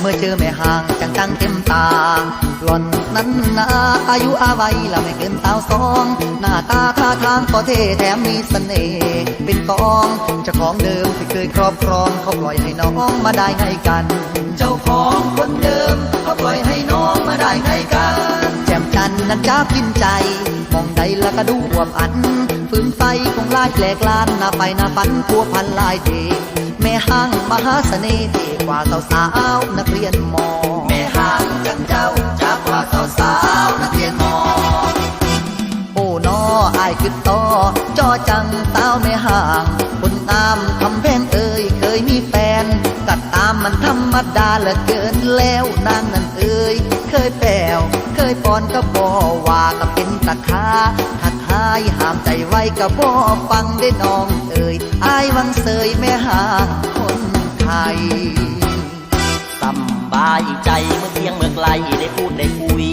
เมื่อเจอแม่ห่างจังจังเต็มตาหล่อนนั้นนาอายุอาวัยละไม่เกินสาวสอง หน้าตาท่าทางก็เท่แถมมีเสน่ห์เป็นกองเจ้าของเดิมที่เคยครอบครองเขาปล่อยให้น้องมาได้ไงกัน เจ้าของคนเดิมเขาปล่อยให้น้องมาได้ไงกัน แจ่มจันทร์นั้นจ้าพินใจ มองใดแล้วก็ดูอวบอันฟืนไฟคงลายแปลกลานหน้าไปหน้าฝันพัวพันลายเท ห้างมหาเสน่ห์เทกว่าสาวสาวนักเรียนมอแม่ห้างจังเจ้าจากว่าสาวสาวนักเรียนมอโอ้นออายคือต่อจอจังสาแม่ห่างคนงามคำแพงเอ่ยเคยมีแฟนกัดตามมันธรรมดาเหลือเกินแล้วนางนั่นเอ่ยเคยแปวเคยปอนก็บอว่าก็เป็นตะคาทักทายห้ามใจไว้ก็บอฟังได้น้องเอ่ยอายวังำบายใจเมื่อเที่ยงเมื่อไกลได้พูดได้คุย